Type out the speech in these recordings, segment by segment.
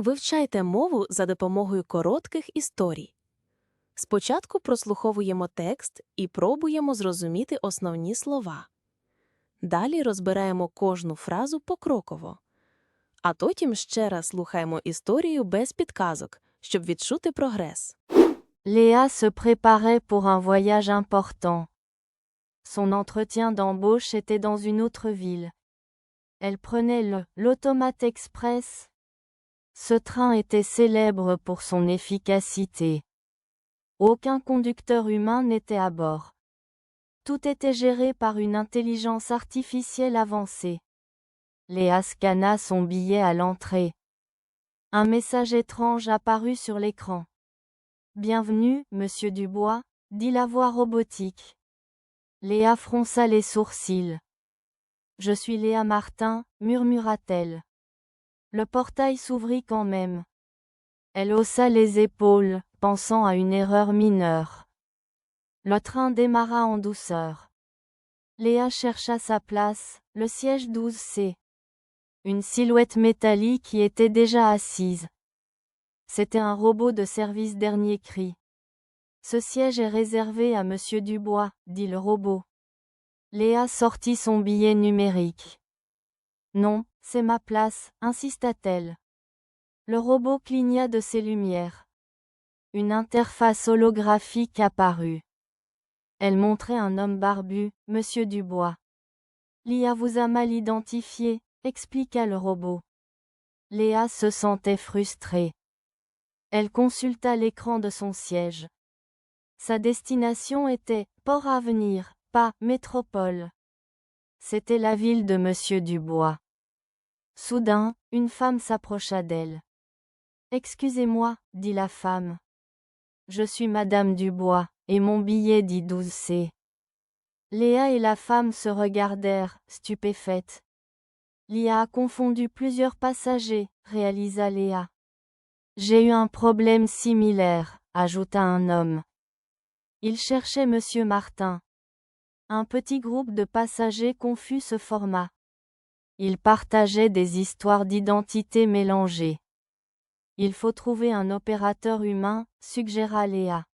Вивчайте мову за допомогою коротких історій. Спочатку прослуховуємо текст і пробуємо зрозуміти основні слова. Далі розбираємо кожну фразу покроково. А потім ще раз слухаємо історію без підказок, щоб відчути прогрес. Léa se préparait pour un voyage important. Son entretien d'embauche était dans une autre ville. Elle prenait le l'Automate Express. Ce train était célèbre pour son efficacité. Aucun conducteur humain n'était à bord. Tout était géré par une intelligence artificielle avancée. Léa scanna son billet à l'entrée. Un message étrange apparut sur l'écran. Bienvenue, monsieur Dubois, dit la voix robotique. Léa fronça les sourcils. Je suis Léa Martin, murmura-t-elle. Le portail s'ouvrit quand même. Elle haussa les épaules, pensant à une erreur mineure. Le train démarra en douceur. Léa chercha sa place, le siège 12C. Une silhouette métallique y était déjà assise. C'était un robot de service dernier cri. Ce siège est réservé à Monsieur Dubois, dit le robot. Léa sortit son billet numérique. Non, c'est ma place, insista-t-elle. Le robot cligna de ses lumières. Une interface holographique apparut. Elle montrait un homme barbu, Monsieur Dubois. L'IA vous a mal identifié, expliqua le robot. Léa se sentait frustrée. Elle consulta l'écran de son siège. Sa destination était Port Avenir, pas Métropole. C'était la ville de Monsieur Dubois. Soudain, une femme s'approcha d'elle. Excusez-moi, dit la femme. Je suis Madame Dubois, et mon billet dit 12C. Léa et la femme se regardèrent, stupéfaites. L'IA a confondu plusieurs passagers, réalisa Léa. J'ai eu un problème similaire, ajouta un homme. Il cherchait Monsieur Martin. Un petit groupe de passagers confus se forma. Ils partageaient des histoires d'identité mélangées. Il faut trouver un opérateur humain, suggéra Léa.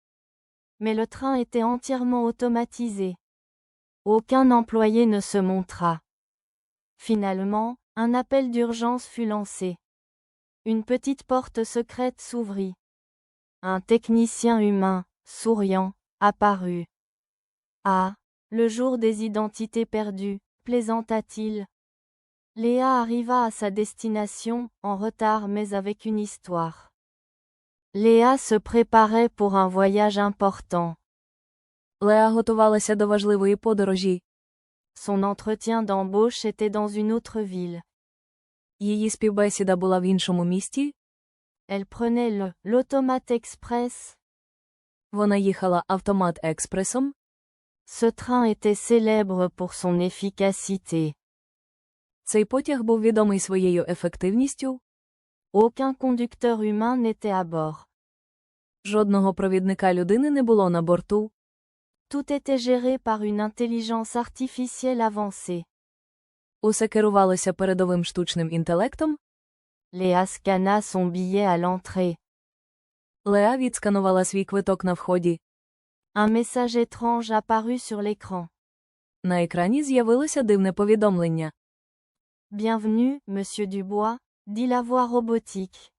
Mais le train était entièrement automatisé. Aucun employé ne se montra. Finalement, un appel d'urgence fut lancé. Une petite porte secrète s'ouvrit. Un technicien humain, souriant, apparut. Ah, le jour des identités perdues, plaisanta-t-il? Léa arriva à sa destination, en retard mais avec une histoire. Léa se préparait pour un voyage important. Леа готувалася до важливої подорожі. Son entretien d'embauche était dans une autre ville. Її співбесіда була в іншому місті. Elle prenait le l'Automate Express. Вона їхала автомат експресом. Ce train était célèbre pour son efficacité. Цей потяг був відомий своєю ефективністю. Aucun conducteur humain n'était à bord. Жодного провідника людини не було на борту. Tout était géré par une intelligence artificielle avancée. Усе керувалося передовим штучним інтелектом. Léa scanna son billet à l'entrée. Леа відсканувала свій квиток на вході. Un message étrange apparut sur l'écran. На екрані з'явилося дивне повідомлення. Bienvenue, monsieur Dubois, dit la voix robotique.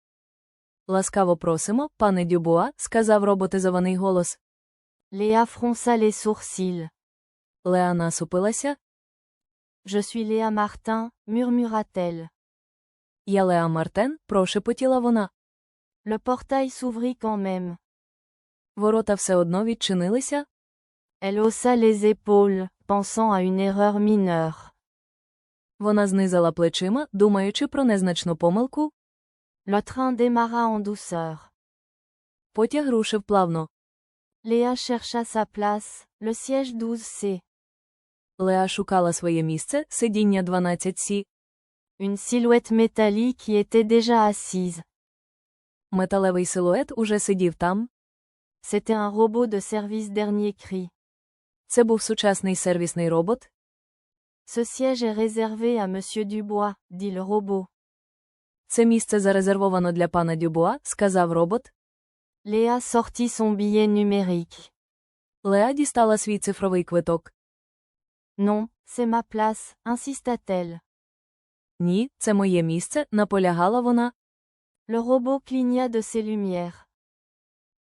Ласкаво просимо, пане Дюбуа, сказав роботизований голос. Léa fronça les sourcils. Леа насупилася. Je suis Léa Martin, murmura-t-elle. Я Леа Мартен, прошепотіла вона. Le portail s'ouvrit quand même. Ворота все одно відчинилися. Elle haussa les épaules, pensant à une erreur mineure. Вона знизала плечима, думаючи про незначну помилку. Le train démarra en douceur. Потяг рушив плавно. Léa chercha sa place, le siège 12C. Леа шукала своє місце, сидіння 12Сі. Une silhouette métallique y était déjà assise. Металевий силует уже сидів там. C'était un robot de service dernier cri. Це був сучасний сервісний робот. Ce siège est réservé à Monsieur Dubois, dit le robot. Це місце зарезервовано для пана Дюбуа, сказав робот. Léa sortit son billet numérique. Леа дістала свій цифровий квиток. Non, c'est ma place, insista-t-elle. Ні, це моє місце, наполягала вона. Le robot cligna de ses lumières.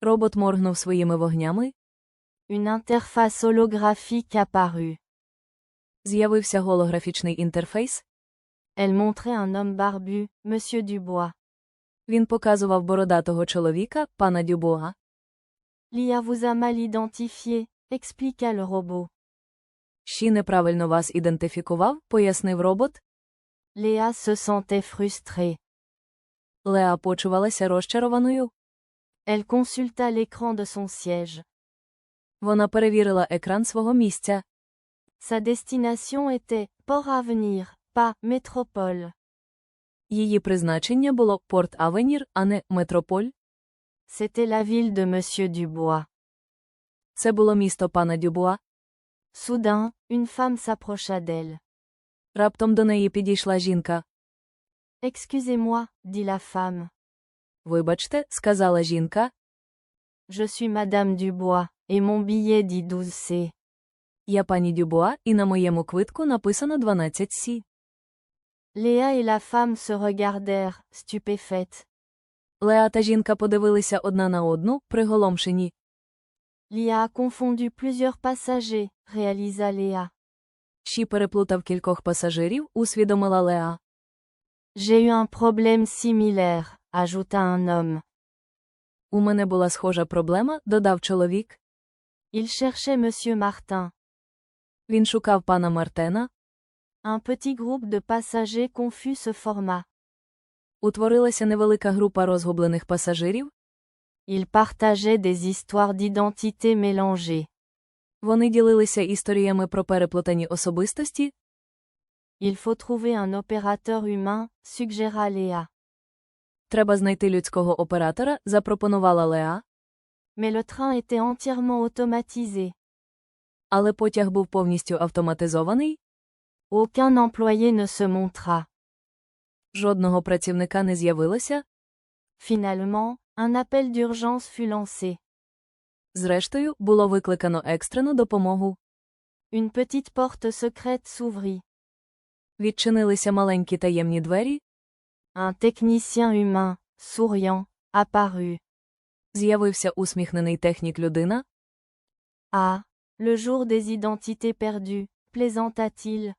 Робот моргнув своїми вогнями. Une interface holographique apparut. З'явився голографічний інтерфейс. Elle montrait un homme barbu, Monsieur Dubois. Він показував бородатого чоловіка, пана Дюбуа. L'IA vous a mal identifié, expliqua le robot. Щі неправильно вас ідентифікував, пояснив робот. Léa se sentait frustrée. Леа почувалася розчарованою. Elle consulta l'écran de son siège. Вона перевірила екран свого місця. Sa destination était Port Avenir, pas Métropole. Її призначення було Порт Авенір, а не Метрополь. C'était la ville de Monsieur Dubois. Це було місто пана Дюбуа. Soudain, une femme s'approcha d'elle. Раптом до неї підійшла жінка. Excusez-moi, dit la femme. Вибачте, сказала жінка. Je suis Madame Dubois, et mon billet dit 12C. Я пані Дюбуа, і на моєму квитку написано 12 Сі. Léa et la femme se regardèrent, stupéfaites. Леа та жінка подивилися одна на одну, приголомшені. L'IA a confondu plusieurs passagers, réalisa Léa. Щі переплутав кількох пасажирів, усвідомила Леа. J'ai eu un problème similaire, ajouta un homme. У мене була схожа проблема, додав чоловік. Il cherchait Monsieur Martin. Він шукав пана Мартена. Un petit groupe de passagers confus se forma. Утворилася невелика група розгублених пасажирів. Ils partageaient des histoires d'identité mélangées. Вони ділилися історіями про переплутані особистості. Il faut trouver un opérateur humain, suggéra Léa. Треба знайти людського оператора, запропонувала Леа. Mais le train était entièrement automatisé. Але потяг був повністю автоматизований. Aucun employé ne se montra. Жодного працівника не з'явилося. Finalement, un appel d'urgence fut lancé. Зрештою, було викликано екстрену допомогу. Une petite porte secrète s'ouvrit. Відчинилися маленькі таємні двері. Un technicien humain, souriant, apparut. З'явився усміхнений технік людина. Ah, le jour des identités perdues, plaisanta-t-il.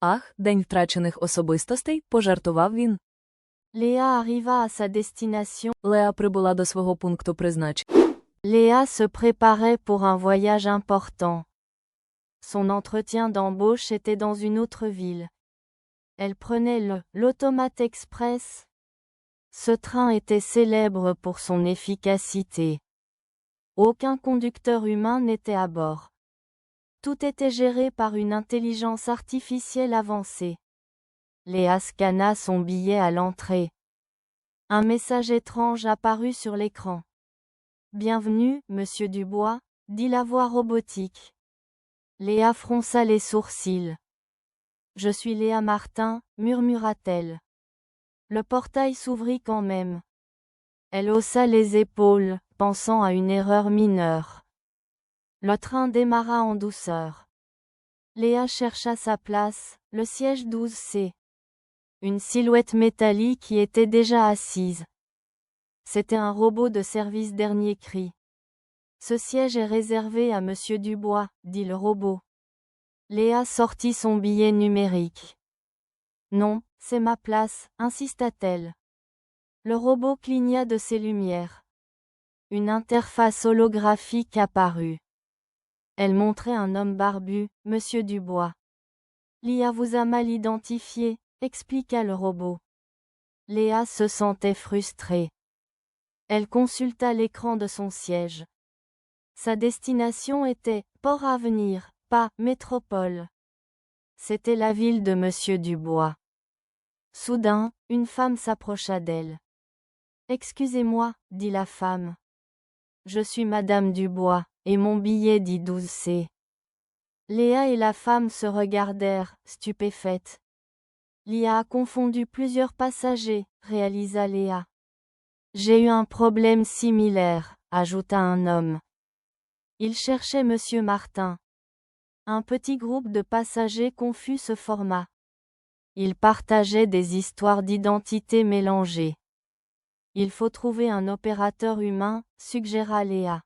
Ах, день втрачених особистостей, пожартував він. Léa arriva à sa destination. Леа прибула до свого пункту призначення. Léa se préparait pour un voyage important. Son entretien d'embauche était dans une autre ville. Elle prenait le l'Automate Express. Ce train était célèbre pour son efficacité. Aucun conducteur humain n'était à bord. Tout était géré par une intelligence artificielle avancée. Léa scanna son billet à l'entrée. Un message étrange apparut sur l'écran. Bienvenue, monsieur Dubois, dit la voix robotique. Léa fronça les sourcils. Je suis Léa Martin, murmura-t-elle. Le portail s'ouvrit quand même. Elle haussa les épaules, pensant à une erreur mineure. Le train démarra en douceur. Léa chercha sa place, le siège 12C. Une silhouette métallique y était déjà assise. C'était un robot de service dernier cri. Ce siège est réservé à Monsieur Dubois, dit le robot. Léa sortit son billet numérique. Non, c'est ma place, insista-t-elle. Le robot cligna de ses lumières. Une interface holographique apparut. Elle montrait un homme barbu, Monsieur Dubois. L'IA vous a mal identifié, expliqua le robot. Léa se sentait frustrée. Elle consulta l'écran de son siège. Sa destination était Port Avenir, pas Métropole. C'était la ville de Monsieur Dubois. Soudain, une femme s'approcha d'elle. Excusez-moi, dit la femme. Je suis Madame Dubois, et mon billet dit 12C. Léa et la femme se regardèrent, stupéfaites. L'IA a confondu plusieurs passagers, réalisa Léa. J'ai eu un problème similaire, ajouta un homme. Il cherchait Monsieur Martin. Un petit groupe de passagers confus se forma. Ils partageaient des histoires d'identité mélangées. Il faut trouver un opérateur humain, suggéra Léa.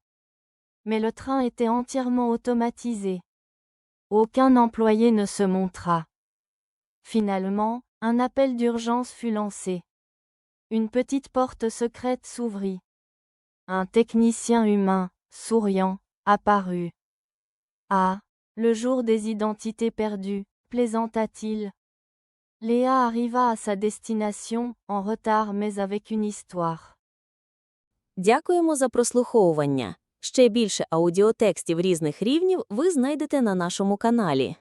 Mais le train était entièrement automatisé. Aucun employé ne se montra. Finalement, un appel d'urgence fut lancé. Une petite porte secrète s'ouvrit. Un technicien humain, souriant, apparut. Ah, le jour des identités perdues, plaisanta-t-il? Léa arriva à sa destination, en retard mais avec une histoire. Дякуємо за прослуховування. Ще більше аудіотекстів різних рівнів ви знайдете на нашому каналі.